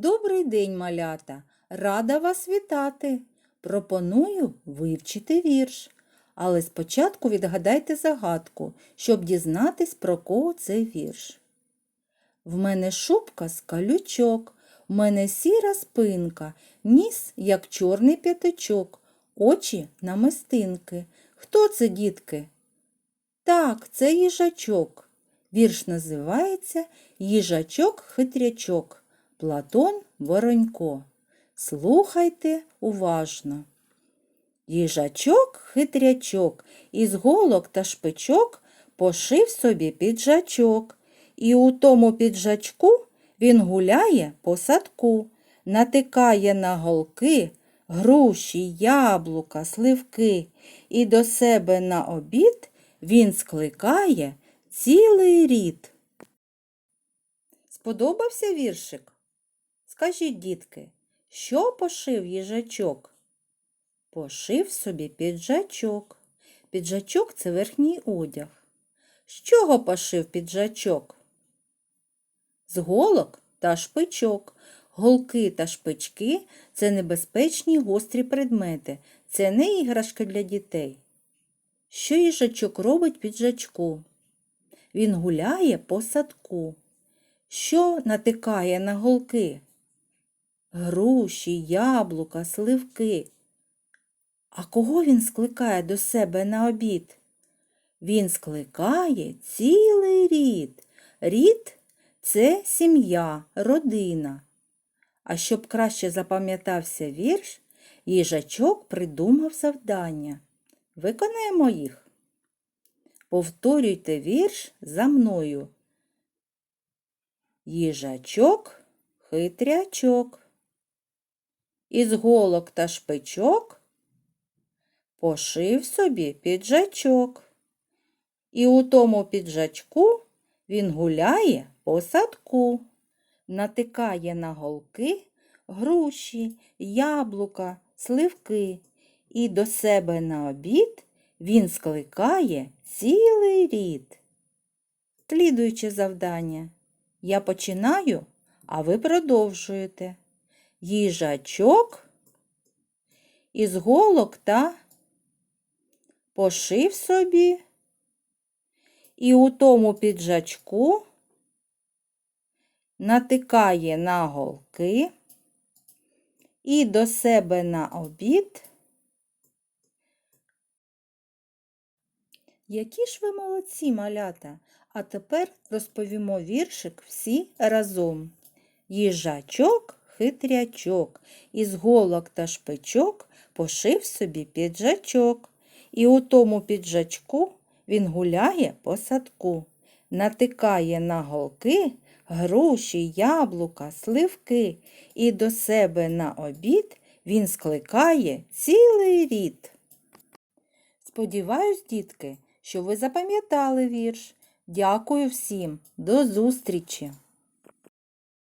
Добрий день, малята! Рада вас вітати. Пропоную вивчити вірш. Але спочатку відгадайте загадку, щоб дізнатись, про кого це вірш. В мене шубка з калючок, в мене сіра спинка, ніс, як чорний п'ятачок, очі намистинки. Хто це, дітки? Так, це їжачок. Вірш називається Їжачок-хитрячок. Платон Воронько. Слухайте уважно. Їжачок-хитрячок із голок та шпичок пошив собі піджачок. І у тому піджачку він гуляє по садку, натикає на голки, груші, яблука, сливки, і до себе на обід він скликає цілий рід. Сподобався віршик? Скажіть, дітки, що пошив їжачок? Пошив собі піджачок. Піджачок це верхній одяг. З чого пошив піджачок? З голок та шпичок. Голки та шпички це небезпечні гострі предмети. Це не іграшки для дітей. Що їжачок робить піджачку? Він гуляє по садку. Що натикає на голки? Груші, яблука, сливки. А кого він скликає до себе на обід? Він скликає цілий рід. Рід це сім'я, родина. А щоб краще запам'ятався вірш, їжачок придумав завдання. Виконаємо їх. Повторюйте вірш за мною. Їжачок, хитрячок. Із голок та шпичок пошив собі піджачок. І у тому піджачку він гуляє по садку, натикає на голки груші, яблука, сливки, і до себе на обід він скликає цілий рід. Слідуюче завдання. Я починаю, а ви продовжуєте. Їжачок із голок та пошив собі, і у тому піджачку натикає на голки і до себе на обід. Які ж ви молодці, малята! А тепер розповімо віршик всі разом. Їжачок, хитрячок, із голок та шпичок пошив собі піджачок. І у тому піджачку він гуляє по садку, натикає на голки, груші, яблука, сливки, і до себе на обід він скликає цілий рід. Сподіваюсь, дітки, що ви запам'ятали вірш. Дякую всім. До зустрічі!